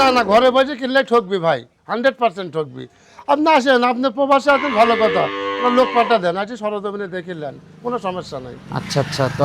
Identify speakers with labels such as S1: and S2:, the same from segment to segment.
S1: না না, ঘরে বসে কিনলে ঠকবি ভাই হান্ড্রেড পার্সেন্ট ঠকবি। আপনি আসেন, আপনি প্রবাসে আছেন, ভালো কথা। আপনার লোক পাঠা দেন আছে সরজমিনে দেখিলেন কোনো সমস্যা নাই।
S2: আচ্ছা আচ্ছা তো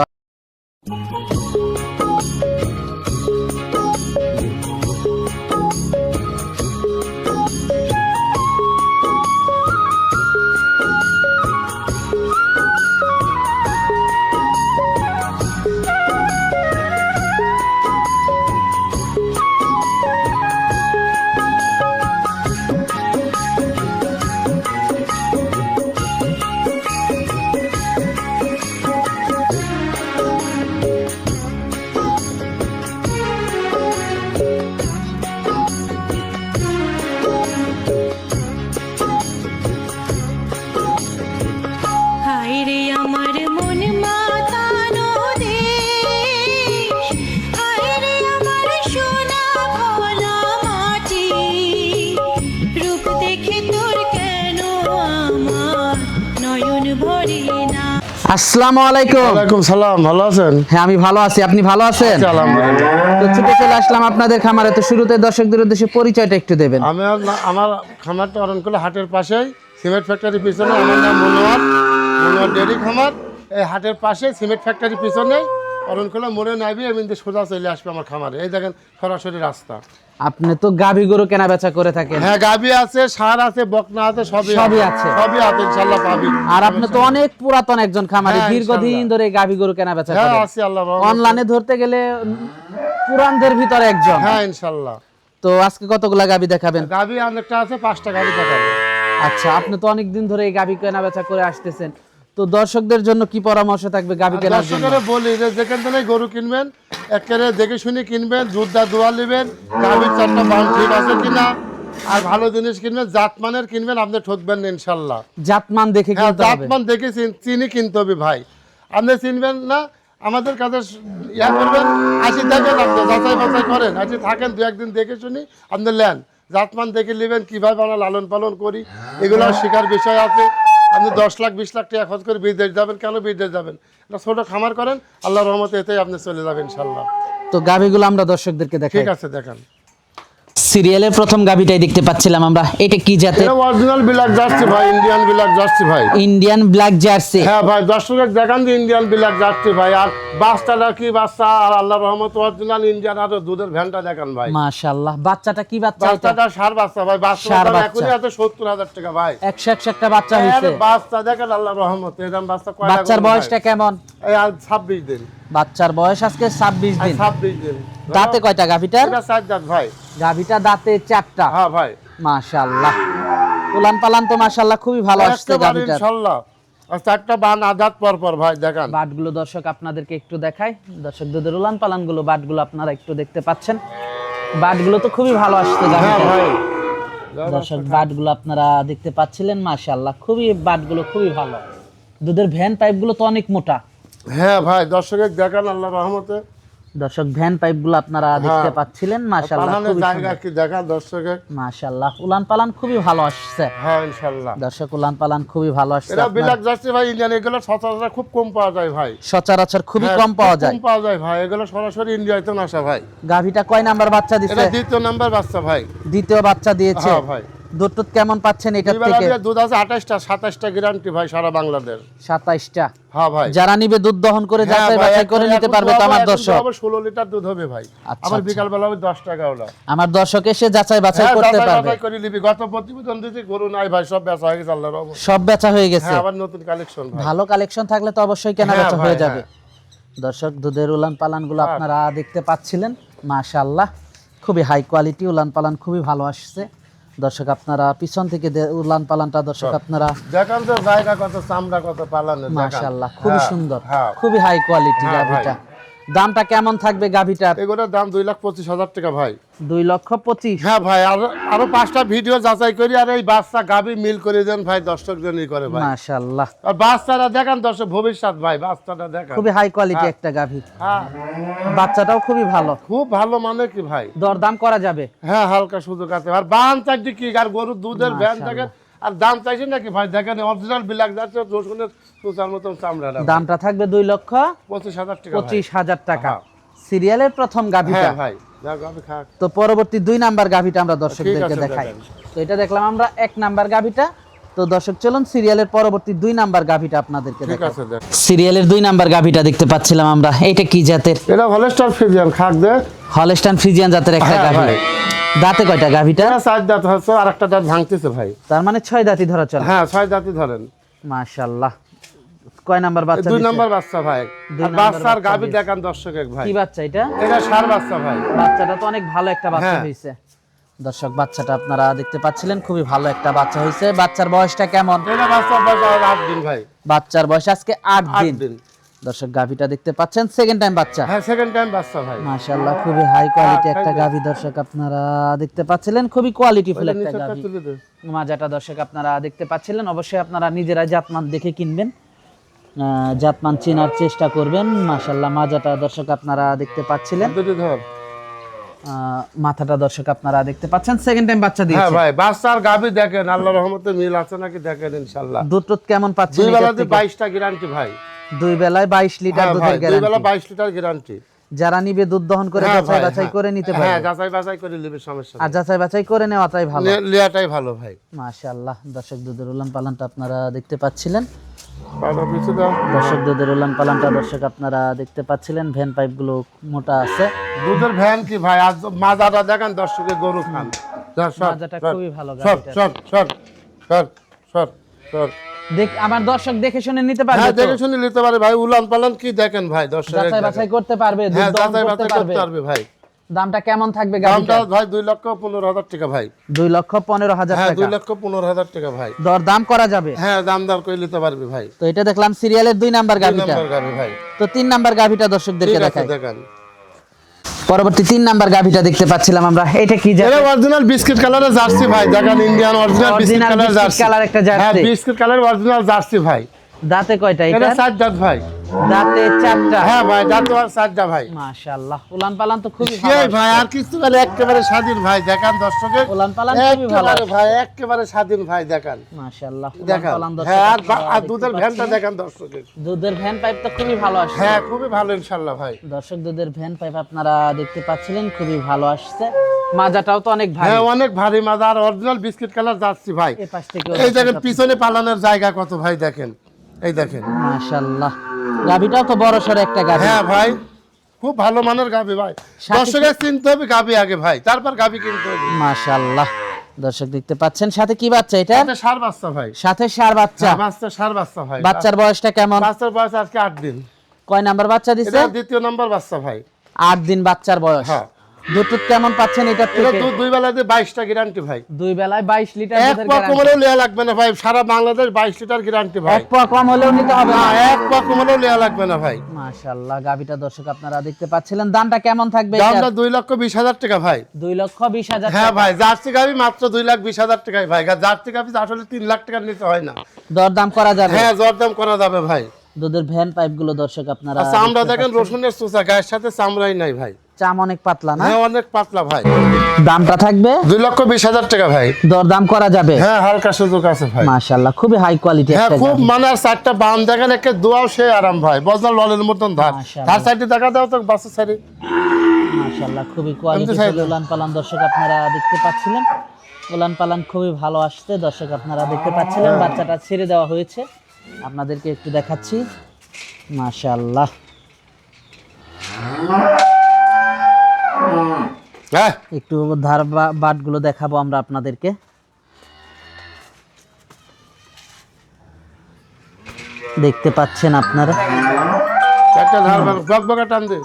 S2: আসসালামু আলাইকুম।
S1: ওয়ালাইকুম সালাম ভালো আছেন?
S2: হ্যাঁ আমি ভালো আছি। আপনি ভালো আছেন? তো ছুটে চলে আসলাম আপনাদের খামারে। তো শুরুতে দর্শকদের উদ্দেশ্যে পরিচয়টা একটু দেবেন।
S1: আমি আমার খামারটা অরণকুলা হাটের পাশেই সিমেন্ট ফ্যাক্টরির পিছনে। আমার নাম মনোয়ার মনোয়ার ডেয়ারি খামার। এই হাটের পাশে সিমেন্ট ফ্যাক্টরির পিছনে মোড়ে নাইবি এমনি সোজা চলে আসবে আমার খামারে। এই দেখেন সরাসরি রাস্তা।
S2: আপনি তো গরু কেনা বেচা করে থাকেন।
S1: হ্যাঁ গাবি আছে সার আছে বকনা আছে সবই
S2: সবই আছে।
S1: সবই আছে ইনশাল্লাহ পাবি।
S2: আর আপনি তো অনেক পুরাতন একজন খামারি
S1: হ্যাঁ,
S2: দীর্ঘদিন ধরে গরু কেনা বেচা
S1: হ্যাঁ
S2: করেন
S1: আছি আল্লাহ
S2: অনলাইনে ধরতে গেলে পুরানদের ভিতরে একজন।
S1: হ্যাঁ ইনশাল্লাহ
S2: তো আজকে কতগুলা গাভী দেখাবেন?
S1: গাবি অনেকটা আছে পাঁচটা গাড়ি দেখাবে।
S2: আচ্ছা আপনি তো অনেক দিন ধরে এই গাভী কেনা বেচা করে আসতেছেন। তো দর্শকদের জন্য কি পরামর্শ থাকবে গাভী কেনার জন্য?
S1: দর্শকেরা বলি যে যেখান থেকে গরু কিনবেন একেবারে দেখে শুনে কিনবেন দুধটা দোয়া নেবেন গাভীর চারটা বান ঠিক আছে কিনা আর ভালো জিনিস কিনবেন জাতমানের কিনবেন আপনি ঠকবেন না ইনশাল্লাহ।
S2: জাতমান দেখে
S1: হ্যাঁ
S2: কিনতে হবে।
S1: জাতমান দেখে চিনি কিনতে হবে ভাই। আপনি চিনবেন না আমাদের কাছে ইয়া করবেন আসি দেখেন আপনি যাচাই বাছাই করেন আসি থাকেন দু একদিন দেখে শুনি আপনি নেন। জাতমান দেখে নেবেন কীভাবে আমরা লালন পালন করি এগুলো শেখার বিষয় আছে। আপনি দশ লাখ বিশ লাখ টাকা খরচ করে বিদেশ যাবেন কেন বিদেশ যাবেন? একটা ছোটো খামার করেন আল্লাহ রহমতে এতেই আপনি চলে যাবেন ইনশাল্লাহ
S2: তো গাভীগুলো আমরা দর্শকদেরকে দেখাই।
S1: ঠিক আছে দেখেন।
S2: সিরিয়ালের প্রথম গাভীটাই দেখতে পাচ্ছিলাম আমরা। এটা কি
S1: এটা অরিজিনাল বিলাক যাচ্ছি ভাই ইন্ডিয়ান বিলাক যাচ্ছি ভাই।
S2: Indian black jersey.
S1: হ্যাঁ ভাই দর্শকের দেখান যে ইন্ডিয়ান বিলাক যাচ্ছি ভাই। আর বাচ্চাটা কি বাচ্চা? আর আল্লাহ রহমত অরিজিনাল ইন্ডিয়ান আর দুধের ভ্যানটা দেখান ভাই।
S2: মাশাআল্লাহ। বাচ্চাটা কি বাচ্চা
S1: বাচ্চাটা সার বাচ্চা ভাই বাচ্চা। এখনই আছে সত্তর হাজার টাকা ভাই।
S2: একশো একশো একটা বাচ্চা
S1: এর বাচ্চা দেখেন আল্লাহ রহমত এরকম বাচ্চা কয়টা
S2: বাচ্চার বয়সটা কেমন?
S1: এই আর ছাব্বিশ দিন।
S2: বাচ্চার বয়স আজকে ছাব্বিশ দিন।
S1: ছাব্বিশ দিন।
S2: দাঁতে কয়টা
S1: চার দাঁত ভাই।
S2: গাভীটা দাঁতে চারটা।
S1: হ্যাঁ ভাই।
S2: মাশাআল্লাহ। উলান পালান তো মাশাআল্লাহ খুবই ভালো আসছে
S1: ইনশাল্লাহ আর চারটা বান পর পর ভাই দেখান।
S2: বাটগুলো দর্শক আপনাদেরকে একটু দেখাই। দর্শক দুধের উলান পালানগুলো বাটগুলো আপনারা একটু দেখতে পাচ্ছেন। বাটগুলো তো খুবই ভালো আসছে
S1: হ্যাঁ ভাই।
S2: দর্শক বাটগুলো আপনারা দেখতে পাচ্ছিলেন মাশাআল্লাহ। খুবই বাটগুলো খুবই ভালো। দুধের ভ্যান পাইপগুলো তো অনেক মোটা।
S1: হ্যাঁ ভাই দর্শকের দেখান আল্লাহ রহমতে।
S2: দর্শক ভ্যান পাইপগুলো আপনারা দেখতে
S1: হ্যাঁ।
S2: পাচ্ছিলেন মাশাআল্লাহ খুবই
S1: জায়গা কি দেখান দর্শকের
S2: মাশাআল্লাহ উলান পালান খুবই ভালো আসছে।
S1: হ্যাঁ ইনশাল্লাহ
S2: দর্শক উলান পালান খুবই ভালো আসছে
S1: এটা বিলাক যাচ্ছে ভাই ইন্ডিয়ান এগুলো সচরাচর খুব কম পাওয়া যায় ভাই।
S2: সচরাচর খুবই
S1: হ্যাঁ,
S2: কম পাওয়া যায়
S1: কম পাওয়া যায় ভাই এগুলো সরাসরি ইন্ডিয়াতে আসা ভাই।
S2: গাভীটা কয় নাম্বার বাচ্চা
S1: এটা দ্বিতীয় নাম্বার বাচ্চা ভাই।
S2: দ্বিতীয় বাচ্চা দিয়েছে।
S1: হ্যাঁ ভাই।
S2: দুধ কেমন পাচ্ছেন
S1: বেলা
S2: থেকে?
S1: দুধ আছে আঠাশটা সাতাশটা গ্যারান্টি ভাই সারা বাংলাদেশ।
S2: সাতাইশটা?
S1: হ্যাঁ ভাই।
S2: যারা নিবে দুধ দহন করে
S1: হ্যাঁ
S2: যাচাই বাছাই করে নিতে পারবে তো আমার দর্শক?
S1: আবার ষোলো লিটার দুধ হবে ভাই।
S2: আচ্ছা,
S1: আমার
S2: আচ্ছা।
S1: বিকাল বেলা হবে দশ টাকা ওটা
S2: আমার দর্শক এসে যাচাই বাছাই
S1: হ্যাঁ
S2: করতে পারবে।
S1: করে নিবি। গত প্রতিবেদন দিয়েছি গরু নাই ভাই সব বেচা হয়ে গেছে আল্লাহ রহমত।
S2: সব বেচা হয়ে গেছে।
S1: হ্যাঁ আবার নতুন কালেকশন ভাই।
S2: ভালো কালেকশন থাকলে তো অবশ্যই কেনা
S1: হ্যাঁ
S2: বেচা হয়ে যাবে।
S1: হ্যাঁ।
S2: দর্শক দুধের উলান পালানগুলো আপনারা দেখতে পাচ্ছিলেন। মাশাআল্লাহ খুবই হাই কোয়ালিটি উলান পালান খুবই ভালো আসছে। দর্শক আপনারা পিছন থেকে উলান পালানটা দর্শক আপনারা
S1: দেখেন তো জায়গা কত চামড়া কত পালানো
S2: মাশাআল্লাহ খুবই সুন্দর
S1: হ্যাঁ।
S2: খুবই হাই কোয়ালিটি
S1: হ্যাঁ,
S2: গাভিটা। দামটা কেমন থাকবে গাভিটার?
S1: এগুলোর দাম দুই লাখ পঁচিশ হাজার টাকা ভাই।
S2: দুই লক্ষ পঁচিশ?
S1: হ্যাঁ ভাই আরও আরও পাঁচটা ভিডিও যাচাই করি আর এই বাচ্চা গাবি মিল করে দেন ভাই দর্শক জনই করে ভাই।
S2: মাশাআল্লাহ।
S1: আর বাচ্চাটা দেখান দর্শক ভবিষ্যৎ ভাই বাচ্চাটা দেখান।
S2: খুবই হাই কোয়ালিটি একটা গাভি।
S1: হ্যাঁ।
S2: বাচ্চাটাও খুবই ভালো।
S1: খুব ভালো মানে কি ভাই?
S2: দরদাম করা যাবে।
S1: হ্যাঁ হালকা সুযোগ আছে। আর বান চারটি কি? আর গরুর দুধের ভ্যান থাকে আর দাম চাইছেন নাকি ভাই? দেখেন অরিজিনাল বিলাক যাচ্ছে রসুনের সুচার মতন চামড়া
S2: দামটা থাকবে দুই লক্ষ
S1: পঁচিশ হাজার টাকা
S2: পঁচিশ হাজার টাকা।
S1: হ্যাঁ।
S2: সিরিয়ালের প্রথম গাভিটা।
S1: হ্যাঁ ভাই
S2: তো পরবর্তী দুই নাম্বার গাভিটা আমরা দর্শকদেরকে দেখাই। তো এটা দেখলাম আমরা এক নাম্বার গাভিটা। তো দর্শক চলুন সিরিয়ালের পরবর্তী দুই নাম্বার গাভিটা আপনাদেরকে সিরিয়ালের দুই নাম্বার গাভিটা দেখতে পাচ্ছিলাম আমরা। এটা কি জাতের?
S1: এটা হলেস্টার ফিজিয়ান খাক দে
S2: হলস্টান ফ্রিজিয়ান জাতের একটা
S1: হ্যাঁ,
S2: গাভি। দাঁতে কয়টা গাভিটা?
S1: চার দাঁত হচ্ছে আর একটা দাঁত ভাঙতেছে ভাই।
S2: তার মানে ছয় দাঁতই ধরা চলে।
S1: হ্যাঁ ছয় দাঁতই ধরেন।
S2: মাশাআল্লাহ কয় নাম্বার বাচ্চা
S1: দুই নাম্বার বাচ্চা ভাই। বাচ্চার
S2: দিয়েছে।
S1: দেখান দর্শক এক ভাই।
S2: কি বাচ্চা এটা?
S1: এটা সার বাচ্চা ভাই।
S2: বাচ্চাটা তো অনেক ভালো একটা বাচ্চা
S1: হ্যাঁ।
S2: হয়েছে দর্শক বাচ্চাটা আপনারা দেখতে পাচ্ছিলেন খুবই ভালো একটা বাচ্চা হয়েছে বাচ্চার বয়সটা কেমন?
S1: দিন ভাই।
S2: বাচ্চার বয়স আজকে আট দিন। দর্শক গাভিটা দেখতে পাচ্ছেন সেকেন্ড টাইম বাচ্চা।
S1: হ্যাঁ সেকেন্ড টাইম বাচ্চা ভাই।
S2: মাশাআল্লাহ খুবই হাই কোয়ালিটি
S1: হ্যাঁ,
S2: একটা
S1: তাই
S2: গাভি। দর্শক আপনারা দেখতে পাচ্ছিলেন খুবই কোয়ালিটিফুল
S1: ওইটা
S2: একটা গাভি। মাজাটা দর্শক আপনারা দেখতে পাচ্ছিলেন। অবশ্যই আপনারা নিজেরা জাতমান দেখে কিনবেন। জাতমান চেনার চেষ্টা করবেন। মাশাল্লাহ মাজাটা দর্শক আপনারা দেখতে পাচ্ছিলেন। মাথাটা দর্শক আপনারা দেখতে পাচ্ছেন। সেকেন্ড টাইম বাচ্চা
S1: হ্যাঁ
S2: দিয়েছে।
S1: ভাই বাচ্চার গাভী দেখেন আল্লাহ রহমতে মিল আছে নাকি দেখেন ইনশাল্লাহ
S2: দুধ কেমন পাচ্ছেন
S1: দুই বেলাতে
S2: থেকে?
S1: বাইশটা গ্যারান্টি ভাই।
S2: দুই বেলায় বাইশ লিটার
S1: হ্যাঁ
S2: দুধের
S1: দুই বেলা
S2: গ্যারান্টি
S1: বাইশ লিটার গ্যারান্টি
S2: যারা নিবে দুধ দহন করে
S1: হ্যাঁ
S2: যাচাই বাছাই
S1: হ্যাঁ।
S2: করে নিতে
S1: পারে
S2: হ্যাঁ
S1: যাচাই বাছাই করে নিবে সমস্যা
S2: আর যাচাই বাছাই করে নেওয়াটাই ভালো।
S1: নেই। লিয়াটাই ভালো ভাই।
S2: মাশাআল্লাহ দর্শক দুধের উলান পালানটা আপনারা দেখতে পাচ্ছিলেন। দর্শক দুধের উলান পালানটা দর্শক আপনারা দেখতে পাচ্ছিলেন ভ্যান পাইপগুলো মোটা আছে।
S1: দুধের ভ্যান কি ভাই? আজ মাজাটা দেখান দর্শকে গরু খান।
S2: মাজাটা খুবই ভালো
S1: সর
S2: গাভীটা।
S1: সর সর সর সর সর।
S2: দেখ আমার দর্শক দেখে শুনে নিতে পারবে
S1: হ্যাঁ দেখে শুনে নিতে পারে ভাই। উলান পালান কি দেখেন ভাই? দর্শক
S2: যাচাই বাছাই করতে পারবে
S1: হ্যাঁ যাচাই বাছাই করতে পারবে ভাই।
S2: দামটা কেমন থাকবে
S1: দামটা ভাই দুই লক্ষ পনেরো হাজার টাকা ভাই।
S2: দুই লক্ষ পনেরো হাজার
S1: হ্যাঁ দুই লক্ষ পনেরো হাজার টাকা ভাই।
S2: দর দাম করা যাবে?
S1: হ্যাঁ দাম দর করে নিতে পারবে ভাই।
S2: তো এটা দেখলাম সিরিয়ালের দুই নাম্বার গাভিটা
S1: ভাই।
S2: তো তিন নাম্বার গাভিটা দর্শকদেরকে দেখাই।
S1: দেখান।
S2: পরবর্তী তিন নাম্বার গাভিটা দেখতে পাচ্ছিলাম আমরা। এটা কি?
S1: এটা অরিজিনাল বিস্কিট কালারের জার্সি ভাই দেখেন Indian original biscuit
S2: Original
S1: colour jersey
S2: colour একটা জার্সি।
S1: হ্যাঁ বিস্কিট কালার অরিজিনাল জার্সি ভাই।
S2: দাঁতে কয়টা
S1: এটা? চার দাঁত ভাই।
S2: দাঁতে চারটা?
S1: হ্যাঁ ভাই দাঁত আর চারটা ভাই।
S2: মাশাআল্লাহ উলান পালান তো খুবই ভালো।
S1: ভাই আর কিছু মানে একেবারে স্বাধীন ভাই দেখান দর্শকে।
S2: উলান পালান খুবই ভালো।
S1: ভাই একেবারে স্বাধীন ভাই দেখান।
S2: মাশাআল্লাহ উলান পালান দর্শক
S1: হ্যাঁ আর দুধের ভ্যানটা দেখান দর্শকে।
S2: দুধের ভ্যান পাইপ তো খুবই ভালো আসছে।
S1: হ্যাঁ খুবই ভালো ইনশাল্লাহ ভাই।
S2: দর্শক দুধের ভ্যান পাইপ আপনারা দেখতে পাচ্ছিলেন খুবই ভালো আসছে। মাজাটাও তো অনেক ভালো
S1: হ্যাঁ অনেক ভারী মাজা আর অরিজিনাল বিস্কিট কালার যাচ্ছি ভাই।
S2: এই পাশ থেকে
S1: এই দেখেন পিছনে পালানোর জায়গা কত ভাই দেখেন। এই দেখেন।
S2: মাশাআল্লাহ। গাভিটাও তো বড় সড়ো একটা গাভি।
S1: হ্যাঁ ভাই খুব ভালো মানের গাবি ভাই। দর্শকের চিনতে হবে গাবি আগে ভাই তারপর গাবি কিনতে হবে।
S2: মাশাআল্লাহ। দর্শক দেখতে পাচ্ছেন সাথে কি বাচ্চা এটা?
S1: এটা সার বাচ্চা ভাই।
S2: সাথে সার বাচ্চা।
S1: হ্যাঁ, বাচ্চা সার বাচ্চা ভাই।
S2: বাচ্চার বয়সটা কেমন?
S1: বাচ্চার বয়স আজকে আট দিন।
S2: কয় নাম্বার বাচ্চা দিছে?
S1: দ্বিতীয় নম্বর বাচ্চা ভাই।
S2: আট দিন বাচ্চার বয়স।
S1: হ্যাঁ।
S2: দুধ কেমন পাচ্ছেন এটার
S1: এটা
S2: থেকে?
S1: দু- দুই বেলা দিয়ে বাইশটা গ্যারান্টি ভাই।
S2: দুই বেলায় বাইশ লিটার
S1: এক পা
S2: guarantee।
S1: কমলেও লেয়া লাগবে না ভাই। সারা বাংলাদেশ বাইশ লিটার গ্যারান্টি ভাই।
S2: এক পোয়া কম হলেও নিতে হবে
S1: না। এক পা কমলেও লেয়া লাগবে না ভাই।
S2: মাশাআল্লাহ গাভিটা দর্শক আপনারা দেখতে পাচ্ছিলেন। দামটা কেমন থাকবে
S1: দামটা
S2: এটার?
S1: দুই লক্ষ বিশ হাজার টাকা ভাই।
S2: দুই লক্ষ বিশ হাজার
S1: হ্যাঁ ভাই জার্সি গাবি মাত্র দুই লাখ বিশ হাজার টাকায় ভাই। জার্সি গাবি আসলে তিন লাখ টাকা নিতে হয় না।
S2: দরদাম করা যাবে?
S1: হ্যাঁ দরদাম করা যাবে ভাই।
S2: দুধের ভ্যান পাইপগুলো দর্শক আপনারা
S1: চামড়া দেখেন রসুনের চোষা গায়ের সাথে চামড়াই নাই ভাই।
S2: চাম অনেক পাতলা না?
S1: হ্যাঁ অনেক পাতলা ভাই।
S2: দামটা থাকবে?
S1: দুই লক্ষ বিশ হাজার টাকা ভাই।
S2: দরদাম করা যাবে?
S1: হ্যাঁ হালকা সুযোগ আছে ভাই।
S2: মাশাআল্লাহ খুবই হাই কোয়ালিটি
S1: হ্যাঁ খুব। মানে আর চারটা বান দেখেন একে দোয়াও সে আরাম ভাই। বজনা ললের মতন ধার। ধার সাইডে দেখা দাও তো বাসের সাইডে
S2: মাশাআল্লাহ খুবই কোয়ালিটি উলান পালান দর্শক আপনারা দেখতে পাচ্ছিলেন। উলান পালান খুবই ভালো আসছে দর্শক আপনারা দেখতে পাচ্ছিলেন
S1: হ্যাঁ।
S2: বাচ্চাটা ছেড়ে দেওয়া হয়েছে। আপনাদেরকে একটু দেখাচ্ছি। মাশাআল্লাহ।
S1: হ্যাঁ?
S2: একটু ধার বাটগুলো দেখাবো আমরা আপনাদেরকে। দেখতে পাচ্ছেন আপনারা?
S1: চারটা ধার বকবকা টান দে।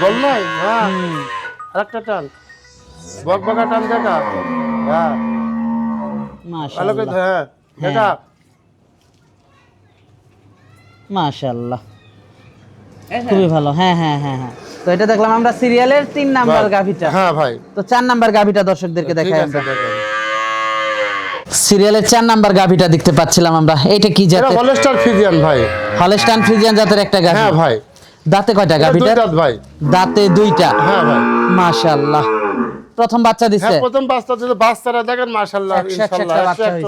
S1: বল নাই? হ্যাঁ। আরেকটা টান। বকবকা টান দেখা হ্যাঁ।
S2: মাশাআল্লাহ।
S1: হ্যাঁ।
S2: মাশাআল্লাহ। খুবই ভালো। হ্যাঁ হ্যাঁ হ্যাঁ হ্যাঁ। তো এটা দেখলাম আমরা সিরিয়ালের তিন নাম্বার গাভিটা।
S1: হ্যাঁ ভাই।
S2: তো চার নাম্বার গাভিটা দর্শকদেরকে দেখাই আমরা। সিরিয়ালের চার নাম্বার গাভিটা দেখতে পাচ্ছিলাম আমরা। এটা কি জাতের?
S1: হলস্টার ফিজিয়ান ভাই।
S2: হলস্টাইন ফ্রিজিয়ান জাতের একটা গাভি।
S1: হ্যাঁ ভাই।
S2: দাঁতে কয়টা গাভিটা
S1: দাঁত ভাই।
S2: দাঁতে দুইটা।
S1: হ্যাঁ ভাই।
S2: মাশাআল্লাহ। প্রথম বাচ্চা দিছে?
S1: হ্যাঁ প্রথম বাচ্চা ছিল বাচ্চারা দেখেন মাশাআল্লাহ ইনশাআল্লাহ।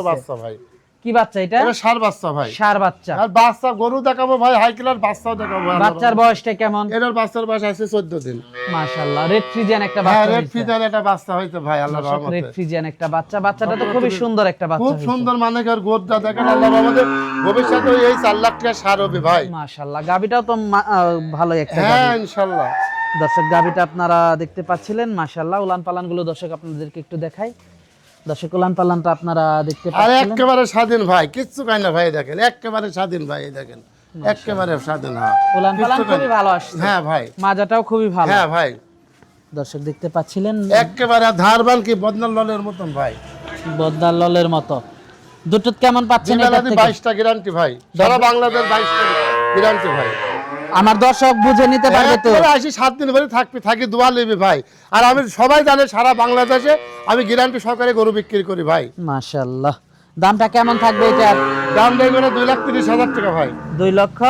S2: বাচ্চা
S1: ভাই।
S2: কি বাচ্চা এটা?
S1: এটা সার বাচ্চা ভাই।
S2: সার বাচ্চা।
S1: আর বাচ্চা গরু দেখাবো ভাই হাই কিলার বাচ্চাও দেখাবো
S2: বাচ্চার বয়সটা কেমন?
S1: এটার বাচ্চার বয়স আছে চোদ্দ দিন।
S2: মাশাআল্লাহ রেড ফ্রিজিয়ান একটা
S1: হ্যাঁ
S2: বাচ্চা
S1: রেড ফিজার একটা বাচ্চা হইতো ভাই রহমতে।
S2: রেড ফ্রিজিয়ান একটা বাচ্চা। বাচ্চাটা তো খুবই সুন্দর একটা বাচ্চা
S1: খুব সুন্দর মানে আর গোদটা দেখেন আমাদের ভবিষ্যতে এই চার লাখ টাকা সার হবে ভাই।
S2: মাশাআল্লাহ গাবিটাও তো ভালোই একটা।
S1: হ্যাঁ ইনশাল্লাহ
S2: দর্শক গাবিটা আপনারা দেখতে পাচ্ছিলেন মাশাআল্লাহ। উলান পালানগুলো দর্শক আপনাদেরকে একটু দেখাই। দর্শক পালানটা আপনারা দেখতে
S1: আর একেবারে স্বাধীন ভাই কিচ্ছু খাই না ভাই দেখেন একেবারে স্বাধীন ভাই দেখেন একেবারে স্বাধীন হ্যাঁ।
S2: উলান পালান খুবই ভালো আসছে।
S1: হ্যাঁ ভাই।
S2: মাজাটাও খুবই ভালো।
S1: হ্যাঁ ভাই।
S2: দর্শক দেখতে পাচ্ছিলেন।
S1: একেবারে ধারবান কি বদনাল ললের মতন ভাই।
S2: বদ্দার ললের মতো। দুটো কেমন পাচ্ছেন
S1: জিমেলাদি
S2: থেকে?
S1: বাইশটা গ্যারান্টি ভাই। সারা বাংলাদেশ বাইশটা গ্যারান্টি ভাই।
S2: আমার দর্শক বুঝে নিতে পারবে তো?
S1: আসি সাত দিন ধরে থাকবি থাকি দোয়া নেবি ভাই। আর আমি সবাই জানে সারা বাংলাদেশে আমি গ্যারান্টি সহকারে গরু বিক্রি করি ভাই।
S2: মাশাআল্লাহ। দামটা কেমন থাকবে এটার
S1: দাম দেখবে না দুই লাখ তিরিশ হাজার টাকা ভাই।
S2: দুই লক্ষ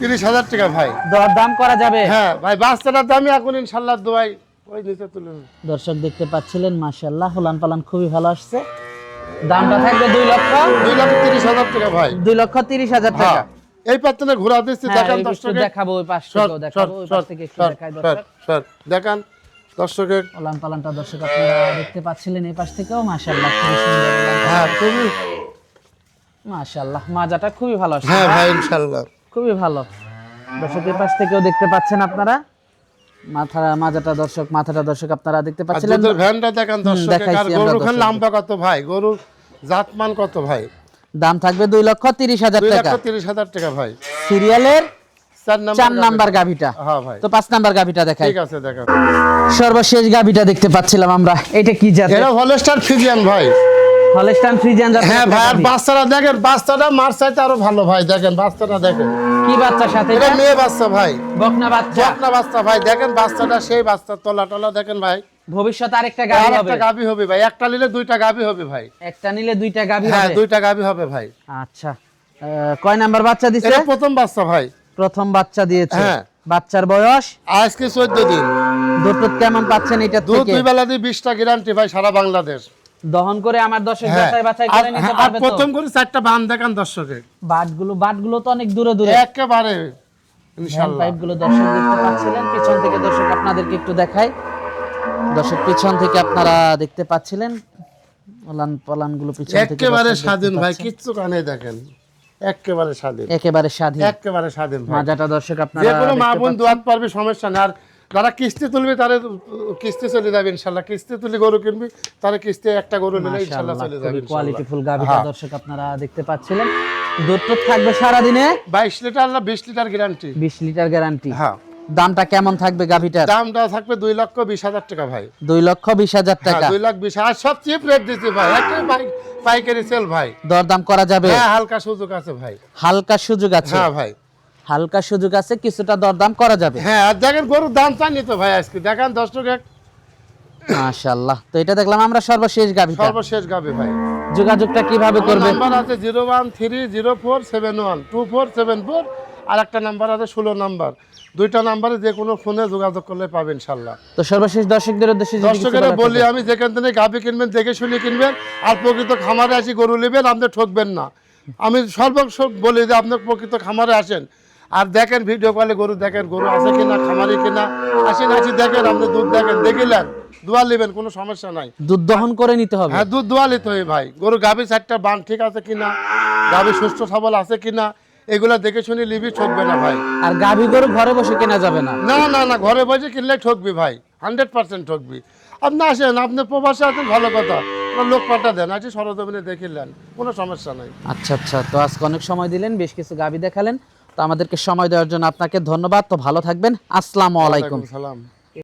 S1: তিরিশ হাজার টাকা ভাই।
S2: দর দাম করা যাবে?
S1: হ্যাঁ ভাই বাচ্চাটার দামই এখন ইনশাল্লাহ দোয়াই ওই নিচে তুলে
S2: দর্শক দেখতে পাচ্ছিলেন মাশাআল্লাহ উলান পালান খুবই ভালো আসছে। দামটা থাকবে দুই লক্ষ
S1: দুই লাখ তিরিশ হাজার টাকা ভাই।
S2: দুই লক্ষ তিরিশ হাজার টাকা।
S1: হ্যাঁ এই পাত্তনে ঘোরা দিচ্ছি
S2: হ্যাঁ,
S1: দেখান দর্শকে
S2: দেখাবো ওই পাশ
S1: সর,
S2: দেখাবো ওই পাশ থেকে একটু দেখাই দর্শক।
S1: সর। দেখান দর্শকে
S2: উলান পালানটা দর্শক আপনারা দেখতে পাচ্ছিলেন এই পাশ থেকেও মাশাআল্লাহ খুবই সুন্দর
S1: হ্যাঁ খুবই।
S2: মাশাআল্লাহ মাজাটা খুবই ভালো আসছে।
S1: হ্যাঁ ভাই ইনশাল্লাহ
S2: খুবই ভালো। দর্শক এই পাশ থেকেও দেখতে পাচ্ছেন আপনারা? মাথা মাজাটা দর্শক মাথাটা দর্শক আপনারা দেখতে পাচ্ছিলেন?
S1: ভ্যানটা দেখান দর্শকে আর গরু খান লম্বা কত ভাই? গরু জাতমান কত ভাই?
S2: দাম থাকবে দুই লক্ষ তিরিশ হাজার টাকা।
S1: তিরিশ হাজার টাকা ভাই।
S2: সিরিয়ালের
S1: চার নাম্বার
S2: গাভিটা।
S1: হ্যাঁ
S2: তো পাঁচ নাম্বার গাভিটা দেখাই।
S1: ঠিক আছে দেখান
S2: সর্বশেষ গাভিটা দেখতে পাচ্ছিলাম আমরা। এটা কি জাতের?
S1: এটা হলস্টার ফিজিয়ান ভাই।
S2: হলস্টাইন ফ্রিজিয়ান জাতের
S1: হ্যাঁ ভাই আর। বাচ্চারা দেখেন বাচ্চাটা মার চাইতে আরও ভালো ভাই দেখেন বাচ্চাটা দেখেন।
S2: কি বাচ্চার সাথে
S1: এটা? মেয়ে বাচ্চা ভাই।
S2: বকনা বাচ্চা।
S1: যত্ন বাচ্চা ভাই দেখেন বাচ্চাটা সেই বাচ্চা তলা টলা দেখেন ভাই।
S2: ভবিষ্যতে আরেকটা গাভী হবে।
S1: একটা গাভী হবে ভাই। একটা নিলে দুইটা গাভী হবে ভাই।
S2: একটা নিলে দুইটা গাভী
S1: হ্যাঁ দুইটা গাভী হবে ভাই।
S2: আচ্ছা। কয় নাম্বার বাচ্চা দিছে?
S1: এটা প্রথম বাচ্চা ভাই।
S2: প্রথম বাচ্চা দিয়েছে।
S1: হ্যাঁ।
S2: বাচ্চার বয়স?
S1: আজকে চোদ্দ দিন।
S2: দুটো কেমন পাচ্ছেন এটা
S1: দুধ দুই বেলা দিয়ে বিশটা গ্যারান্টি ভাই সারা বাংলাদেশ।
S2: দহন করে আমার দর্শক
S1: হ্যাঁ।
S2: বাছাই করে নিতে
S1: হ্যাঁ,
S2: পারবে তো?
S1: প্রথম করে চারটা বান দেখান দর্শকে।
S2: বাটগুলো বাটগুলো তো অনেক দূরে দূরে।
S1: একেবারে
S2: হ্যান্ড
S1: ইনশাল্লাহ।
S2: পাইপগুলো দর্শক দেখতে পাচ্ছিলেন। পিছন থেকে দর্শক আপনাদেরকে একটু দেখাই দর্শক পিছন থেকে আপনারা দেখতে পাচ্ছিলেন ওলান পলানগুলো পিছন থেকে
S1: একেবারে স্বাধীন ভাই কিচ্ছু কানে দেখেন একেবারে স্বাধীন।
S2: একেবারে স্বাধীন।
S1: একেবারে স্বাধীন ভাই।
S2: মাজাটা দর্শক আপনারা
S1: যে কোনো মা বোন। দোয়াত পারবে সমস্যা না আর যারা কিস্তি তুলবে তারা কিস্তি চলে যাবে ইনশাল্লাহ। কিস্তি তুলি গরু কিনবি তারা কিস্তি একটা গরু নিলে ইনশাল্লাহ চলে যাবে
S2: কোয়ালিটিফুল গাভিটা
S1: হ্যাঁ।
S2: দর্শক আপনারা দেখতে পাচ্ছিলেন। দুধ থাকবে সারা দিনে
S1: বাইশ লিটার না বিশ লিটার গ্যারান্টি
S2: বিশ লিটার গ্যারান্টি
S1: হ্যাঁ।
S2: দামটা কেমন থাকবে গাভিটার?
S1: দামটা থাকবে দুই লক্ষ বিশ হাজার টাকা ভাই।
S2: দুই লক্ষ বিশ হাজার
S1: হ্যাঁ,
S2: টাকা।
S1: দুই লক্ষ বিশ হাজার। সব চিপ রেট দিচ্ছি ভাই পাইকারি সেল ভাই।
S2: দরদাম করা যাবে?
S1: হ্যাঁ হালকা সুযোগ আছে ভাই।
S2: হালকা সুযোগ আছে?
S1: হ্যাঁ ভাই।
S2: হালকা সুযোগ আছে কিছুটা দরদাম করা যাবে?
S1: হ্যাঁ আর দেখেন গরুর দাম চাইনি তো ভাই আজকে। দেখেন দশ টাকা
S2: মাশাআল্লাহ। তো এটা দেখলাম আমরা সর্বশেষ গাবি
S1: সর্বশেষ গাবি ভাই।
S2: যোগাযোগটা কীভাবে করবে
S1: নাম্বার আছে 01304712474 আর একটা নাম্বার আছে ষোলো নাম্বার। দুইটা নাম্বারে যে কোনো ফোনে যোগাযোগ করলে পাবেন ইনশাল্লাহ।
S2: তো সর্বশেষ দর্শকদের উদ্দেশ্যে
S1: দর্শকেরা বলি আমি যেখান থেকে গাভি কিনবেন দেখে শুনে কিনবেন আর প্রকৃত খামারে আসি গরু নেবেন আপনি ঠকবেন না। আমি সর্বস্ব বলি যে আপনার প্রকৃত খামারে আসেন আর দেখেন ভিডিও কলে গরু দেখেন গরু আছে কিনা খামারে কিনা। আসেন আসি দেখেন আপনি দুধ দেখেন দেখিলেন দোয়া নেবেন কোনো সমস্যা নাই।
S2: দুধ দহন করে নিতে হবে।
S1: হ্যাঁ দুধ দোয়া নিতে হবে ভাই। গরু গাভী চারটা বান ঠিক আছে কিনা? গাভী সুস্থ সবল আছে কিনা? এগুলা দেখে শুনে লিবি ঠকবে না ভাই।
S2: আর গাভী গরু ঘরে বসে কেনা যাবে না।
S1: না না না ঘরে বসে কিনলে ঠকবি ভাই। হান্ড্রেড পার্সেন্ট ঠকবি। আপনি আসেন আপনার প্রবাসে আছেন ভালো কথা। লোক পাঠা দেন আছি সরজমিনে দেখিলেন কোনো সমস্যা নাই।
S2: আচ্ছা আচ্ছা তো আজকে অনেক সময় দিলেন বেশ কিছু গাভী দেখালেন। তো আমাদেরকে সময় দেওয়ার জন্য আপনাকে ধন্যবাদ। তো ভালো থাকবেন। আসসালামু আলাইকুম।
S1: সালাম।